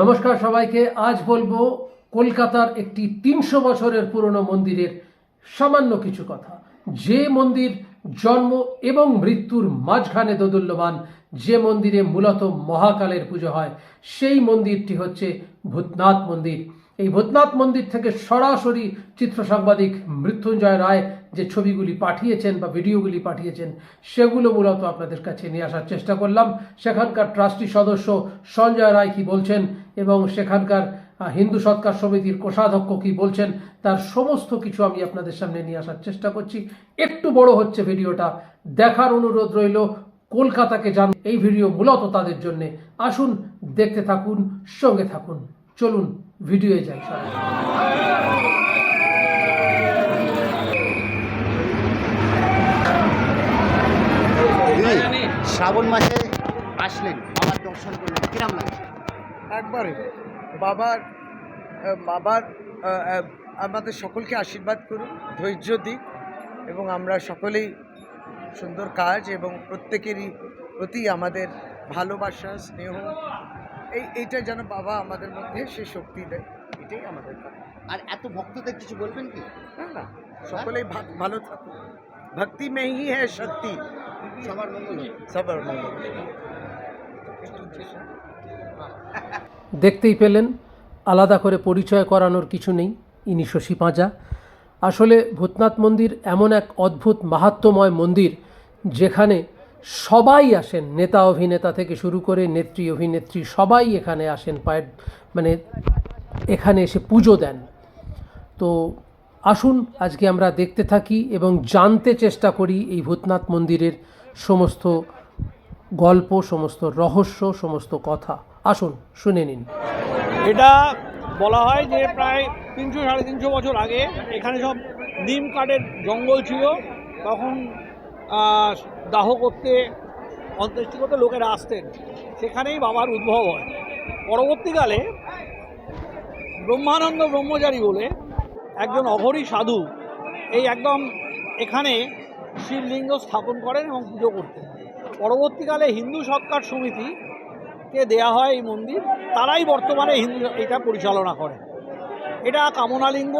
নমস্কার সবাইকে, আজ বলব কলকাতার একটি তিনশো বছরের পুরনো মন্দিরের সামান্য কিছু কথা। যে মন্দির জন্ম এবং মৃত্যুর মাঝখানে দোদুল্যমান, যে মন্দিরে মূলত মহাকালের পুজো হয়, সেই মন্দিরটি হচ্ছে ভূতনাথ মন্দির। এই ভূতনাথ মন্দির থেকে সরাসরি চিত্র সাংবাদিক মৃত্যুঞ্জয় রায় যে ছবিগুলি পাঠিয়েছেন বা ভিডিওগুলি পাঠিয়েছেন, সেগুলো মূলত আপনাদের কাছে নিয়ে আসার চেষ্টা করলাম। সেখানকার ট্রাস্টি সদস্য সঞ্জয় রায় কি বলছেন এবং সেখানকার হিন্দু সৎকার সমিতির কোষাধ্যক্ষ কি বলছেন, তার সমস্ত কিছু আমি আপনাদের সামনে নিয়ে আসার চেষ্টা করছি। একটু বড় হচ্ছে ভিডিওটা, দেখার অনুরোধ রইল, কলকাতাকে জান, এই ভিডিও মূলত তাদের জন্য। আসুন, দেখতে থাকুন, সঙ্গে থাকুন। চলুন, ভিডিওয়ে যাই শ্রাবণ মাসে আসলেন, আমার দর্শন করলেন। কিরাম লাগছে একবারে বাবার বাবার আমাদের সকলকে আশীর্বাদ করুন ধৈর্য দিক এবং আমরা সকলেই সুন্দর কাজ এবং প্রত্যেকেরই প্রতি আমাদের ভালোবাসা স্নেহ এই এইটা যেন বাবা আমাদের মধ্যে সে শক্তি দেয় এটাই আমাদের আর এত ভক্তদের কিছু বলবেন কি? না না সকলেই ভালো থাকুন। ভক্তি মে হি হ্যাঁ শক্তি। সবার মঙ্গল সবার মঙ্গল। দেখতেই পেলেন, আলাদা করে পরিচয় করানোর কিছু নেই ইনি শশী পাঁজা। আসলে ভূতনাথ মন্দির এমন এক অদ্ভুত মাহাত্ম্যময় মন্দির যেখানে সবাই আসেন, নেতা অভিনেতা থেকে শুরু করে নেত্রী অভিনেত্রী সবাই এখানে আসেন, পায়ের মানে এখানে এসে পুজো দেন। তো আসুন আজকে আমরা দেখতে থাকি এবং জানতে চেষ্টা করি এই ভূতনাথ মন্দিরের সমস্ত গল্প, সমস্ত রহস্য, সমস্ত কথা। আসুন, শুনে নিন। এটা বলা হয় যে প্রায় তিনশো, সাড়ে তিনশো বছর আগে এখানে সব নিম কাঠের জঙ্গল ছিল। তখন দাহ করতে, অন্ত্যেষ্টি করতে লোকেরা আসতেন। সেখানেই বাবার উদ্ভব হয়। পরবর্তীকালে ব্রহ্মানন্দ ব্রহ্মচারী বলে একজন অঘরী সাধু এই একদম এখানে শিবলিঙ্গ স্থাপন করেন এবং পুজো করতেন। পরবর্তীকালে হিন্দু সৎকার সমিতি কে দেয়া হয় এই মন্দির তারাই বর্তমানে হিন্দু এটা পরিচালনা করে এটা কামনালিঙ্গ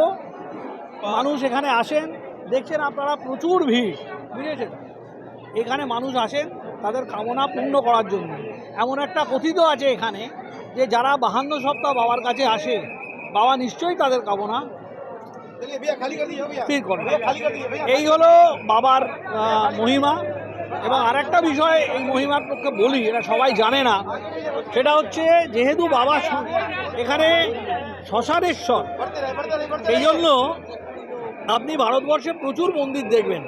মানুষ এখানে আসেন দেখছেন আপনারা প্রচুর ভিড় বুঝেছেন এখানে মানুষ আসেন তাদের কামনা পূর্ণ করার জন্য এমন একটা কথিত আছে এখানে যে যারা বাহান্ন সপ্তাহ বাবার কাছে আসে বাবা নিশ্চয়ই তাদের কামনা স্থির এই হলো বাবার মহিমা এবং আরেকটা বিষয় এই মহিমার পক্ষে বলি, এটা সবাই জানে না, সেটা হচ্ছে যেহেতু বাবা এখানে শ্মশানেশ্বর সেই জন্য আপনি ভারতবর্ষে প্রচুর মন্দির দেখবেন।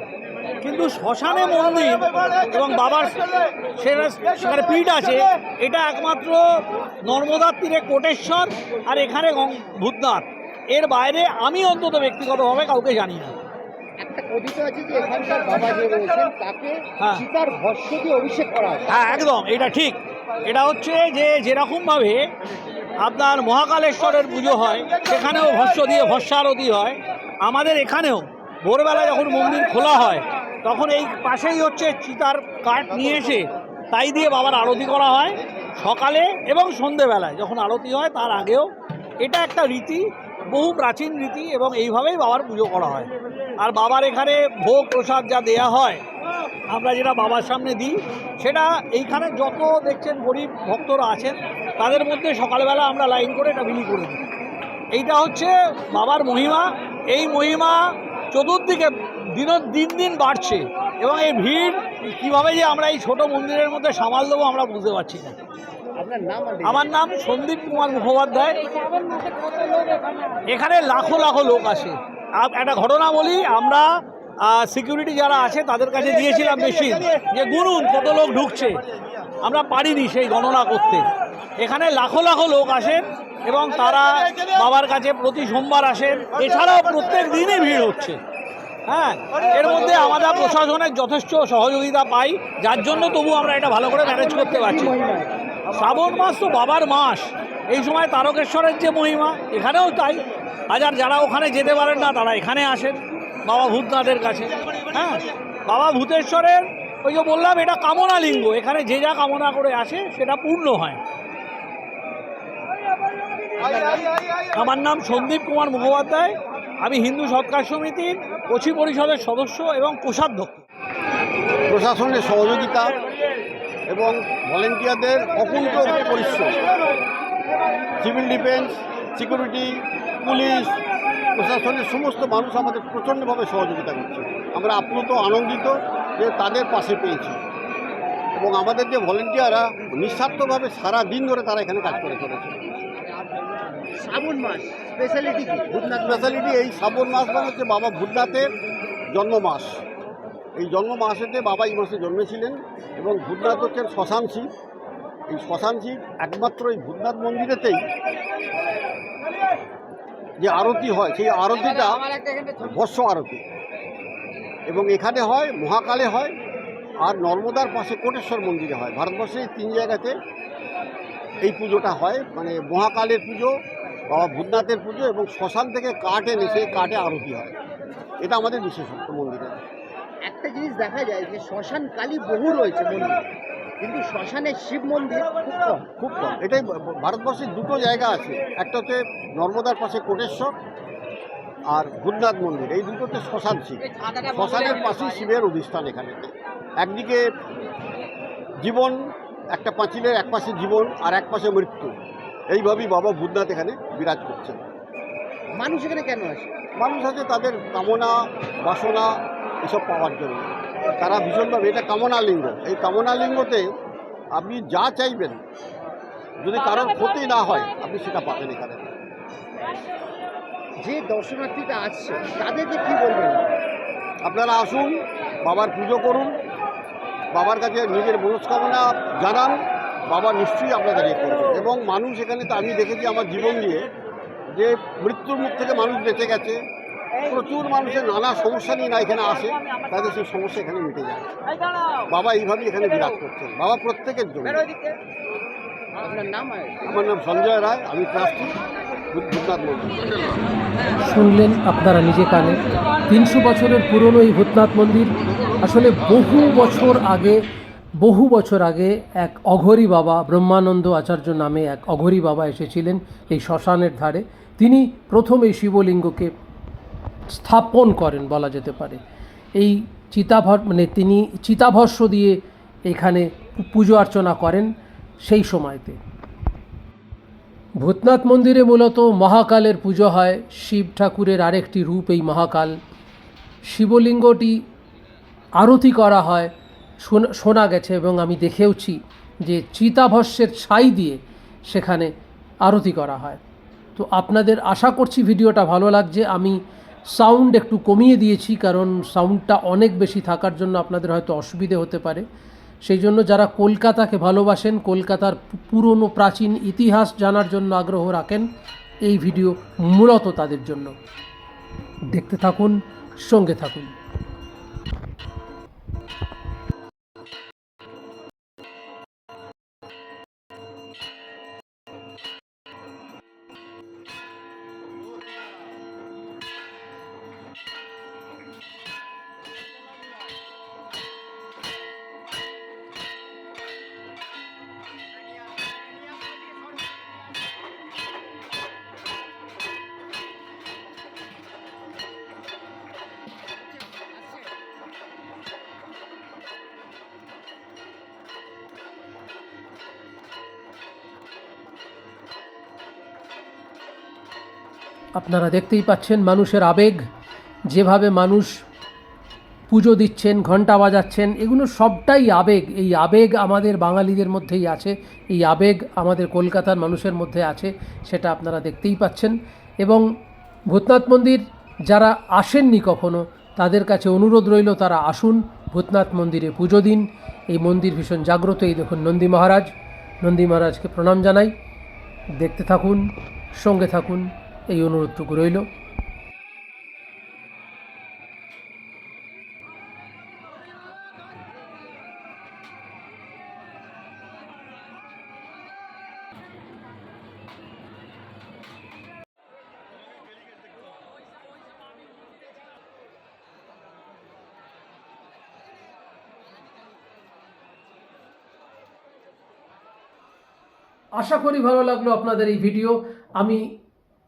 কিন্তু শ্মশানে মন্দির এবং বাবার সেখানে পীঠ আছে, এটা একমাত্র নর্মদার তীরে কোটেশ্বর আর এখানে ভূতনাথ। এর বাইরে আমি অন্তত ব্যক্তিগতভাবে কাউকে জানি না। একটা কথিত আছে যে এখানকার বাবা যে রয়েছেন তাকে হ্যাঁ। সীতার ভস্য দিয়ে অভিষেক করা হ্যাঁ। একদম এটা ঠিক। এটা হচ্ছে যে যেরকমভাবে আপনার মহাকালেশ্বরের পুজো হয় সেখানেও ভস্য দিয়ে ভস্যারতি হয়। আমাদের এখানেও ভোরবেলা যখন মন্দির খোলা হয় তখন এই পাশেই হচ্ছে চিতার কাঠ নিয়ে এসে তাই দিয়ে বাবার আরতি করা হয় সকালে এবং সন্ধেবেলায়। যখন আরতি হয় তার আগেও। এটা একটা রীতি বহু প্রাচীন রীতি এবং এইভাবেই বাবার পুজো করা হয়। আর বাবার এখানে ভোগ প্রসাদ যা দেয়া হয়, আমরা যেটা বাবার সামনে দিই, সেটা এইখানে যত দেখছেন গরিব ভক্তরা আছেন, তাদের মধ্যে সকালবেলা আমরা লাইন করে এটা বিলি করে দিই। এইটা হচ্ছে বাবার মহিমা। এই মহিমা চতুর্দিকে দিন দিন দিন বাড়ছে এবং এই ভিড় কীভাবে যে আমরা এই ছোট মন্দিরের মধ্যে সামাল দেবো আমরা বুঝতে পারছি না। আমার নাম সন্দীপ কুমার মুখোপাধ্যায়। এখানে লাখো লাখো লোক আসে। একটা ঘটনা বলি, আমরা সিকিউরিটি যারা আছে, তাদের কাছে দিয়েছিলাম মেশিন যে, গুনুন, কত লোক ঢুকছে? আমরা পারিনি সেই গণনা করতে। এখানে লাখো লাখো লোক আসেন এবং তারা বাবার কাছে প্রতি সোমবার আসেন। এছাড়াও প্রত্যেক দিনই ভিড় হচ্ছে। হ্যাঁ এর মধ্যে আমাদের প্রশাসনের যথেষ্ট সহযোগিতা পাই। যার জন্য তবু আমরা এটা ভালো করে ম্যানেজ করতে পারছি। শ্রাবণ মাস তো বাবার মাস। এই সময় তারকেশ্বরের যে মহিমা, এখানেও তাই। হাজার যারা ওখানে যেতে পারেন না, তারা এখানে আসেন। বাবা ভূতনাথের কাছে। হ্যাঁ বাবা ভূতেশ্বরের ওই যে বললাম, এটা কামনা লিঙ্গ। এখানে যে যা কামনা করে আসে, সেটা পূর্ণ হয়। আমার নাম সন্দীপ কুমার মুখোপাধ্যায়। আমি হিন্দু সৎকার সমিতির কচি পরিষদের সদস্য এবং কোষাধ্যক্ষ। প্রশাসনের সহযোগিতা এবং ভলেন্টিয়ারদের অকুণ্ঠ পরিশ্রম। সিভিল ডিফেন্স সিকিউরিটি পুলিশ প্রশাসনের সমস্ত মানুষ আমাদের প্রচণ্ডভাবে সহযোগিতা করছে। আমরা আপ্লুত আনন্দিত যে তাদের পাশে পেয়েছি। এবং আমাদের যে ভলেন্টিয়াররা নিঃস্বার্থভাবে সারা দিন ধরে তারা এখানে কাজ করে চলেছে। শ্রাবণ মাস স্পেশালিটি কি? ভূতনাথ স্পেশালিটি এই শ্রাবণ মাস মানে হচ্ছে বাবা ভূতনাথের জন্ম মাস এই জন্ম মাসেতে বাবা এই মাসে জন্মেছিলেন এবং ভূতনাথ হচ্ছেন শ্মশান শিব এই শ্মশান শিব একমাত্র এই ভূতনাথ মন্দিরেতেই যে আরতি হয়, সেই আরতিটা ভস্য আরতি। এবং এখানে হয়, মহাকালে হয়, আর নর্মদার পাশে কোটেশ্বর মন্দিরে হয়। ভারতবর্ষে এই তিন জায়গাতে এই পুজোটা হয় মানে মহাকালের পুজো বাবা ভূতনাথের পুজো এবং শ্মশান থেকে কাঠ এনে সেই কাঠে আরতি হয়। এটা আমাদের বিশেষত্ব মন্দিরে। একটা জিনিস দেখা যায় যে শ্মশান কালী বহু রয়েছে মন্দির কিন্তু শ্মশানের শিব মন্দির খুব কম। খুব কম। এটাই ভ- ভ- দুটো জায়গা আছে একটা হচ্ছে নর্মদার পাশে কোটেশ্বর আর ভূতনাথ মন্দির এই দুটোতে শ্মশান শিব। শ্মশানের পাশেই শিবের অধিষ্ঠান এখানে। একদিকে জীবন একটা পাঁচিলের এক পাশে জীবন আর এক পাশে মৃত্যু। এইভাবেই বাবা ভূতনাথ এখানে বিরাজ করছেন। মানুষ এখানে কেন আসে? মানুষ আছে তাদের কামনা বাসনা এসব পাওয়ার জন্য। তারা ভীষণভাবে এটা কামনা লিঙ্গ। এই কামনা লিঙ্গতে আপনি যা চাইবেন যদি কারোর ক্ষতি না হয় আপনি সেটা পাবেন এখানে। যে দর্শনার্থীরা আসছে তাদেরকে কি বলবেন? আপনারা আসুন বাবার পুজো করুন বাবার কাছে নিজের মনস্কামনা জানান বাবা নিশ্চয়ই আপনাদের ইয়ে করবেন এবং মানুষ এখানে তো আমি দেখেছি আমার জীবন দিয়ে যে মৃত্যুর মুখ থেকে মানুষ বেঁচে গেছে। প্রচুর মানুষের নানা সমস্যা নিয়ে না এখানে আসে তাদের সেই সমস্যা এখানে মিটে যায়। বাবা এইভাবেই এখানে বিরাজ করছেন। বাবা প্রত্যেকের জন্য আপনার নাম আমার নাম সঞ্জয় রায় আমি ট্রাস্টি শুনলেন আপনারা নিজে কানে। তিনশো বছরের পুরনো এই ভূতনাথ মন্দির আসলে বহু বছর আগে বহু বছর আগে এক অঘরী বাবা ব্রহ্মানন্দ আচার্য নামে এক অঘরী বাবা এসেছিলেন এই শ্মশানের ধারে। তিনি প্রথম এই শিবলিঙ্গকে স্থাপন করেন বলা যেতে পারে। এই চিতাভর মানে তিনি চিতাভস্য দিয়ে এখানে পুজো অর্চনা করেন সেই সময়তে। ভূতনাথ মন্দিরে মূলত মহাকালের পুজো হয়। শিব ঠাকুরের আরেকটি রূপ এই মহাকাল। শিবলিঙ্গটি আরতি করা হয়। শোনা গেছে এবং আমি দেখেওছি যে চিতাভস্যের ছাই দিয়ে সেখানে আরতি করা হয়। তো আপনাদের আশা করছি ভিডিওটা ভালো লাগছে। আমি সাউন্ড একটু কমিয়ে দিয়েছি, কারণ সাউন্ডটা অনেক বেশি থাকার জন্য আপনাদের হয়তো অসুবিধে হতে পারে। সেই জন্য যারা কলকাতাকে ভালোবাসেন, কলকাতার পুরনো প্রাচীন ইতিহাস জানার জন্য আগ্রহ রাখেন, এই ভিডিও মূলত তাদের জন্য। দেখতে থাকুন, সঙ্গে থাকুন। আপনারা দেখতেই পাচ্ছেন মানুষের আবেগ, যেভাবে মানুষ পুজো দিচ্ছেন ঘণ্টা বাজাচ্ছেন, এগুলো সবটাই আবেগ। এই আবেগ আমাদের বাঙালিদের মধ্যেই আছে, এই আবেগ আমাদের কলকাতার মানুষের মধ্যে আছে, সেটা আপনারা দেখতেই পাচ্ছেন। এবং ভূতনাথ মন্দির যারা আসেননি কখনো, তাদের কাছে অনুরোধ রইল, তারা আসুন, ভূতনাথ মন্দিরে পুজো দিন। এই মন্দির ভীষণ জাগ্রত, এই দেখুন নন্দী মহারাজ। নন্দী মহারাজকে প্রণাম জানাই। দেখতে থাকুন, সঙ্গে থাকুন। এই অনুরোধটুকু রইল। আশা করি ভালো লাগল আপনাদের এই ভিডিও। আমি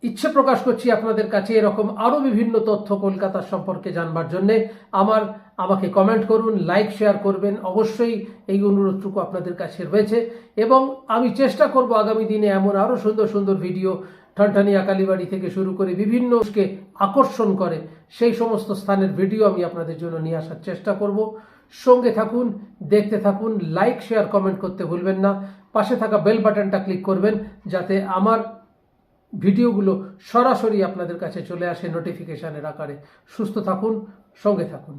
ইচ্ছে প্রকাশ করছি আপনাদের কাছে এরকম আরও বিভিন্ন তথ্য কলকাতার সম্পর্কে জানবার জন্যে। আমার, আমাকে কমেন্ট করুন লাইক শেয়ার করবেন। অবশ্যই এই অনুরোধটুকু আপনাদের কাছে রয়েছে। এবং আমি চেষ্টা করব আগামী দিনে এমন আরও সুন্দর সুন্দর ভিডিও ঠনঠানিয়া কালীবাড়ি থেকে শুরু করে বিভিন্নকে আকর্ষণ করে। সেই সমস্ত স্থানের ভিডিও আমি আপনাদের জন্য নিয়ে আসার চেষ্টা করব। সঙ্গে থাকুন, দেখতে থাকুন লাইক শেয়ার কমেন্ট করতে ভুলবেন না। পাশে থাকা বেল বাটনটা ক্লিক করবেন, যাতে আমার ভিডিওগুলো সরাসরি আপনাদের কাছে চলে আসে নোটিফিকেশানের আকারে। সুস্থ থাকুন সঙ্গে থাকুন।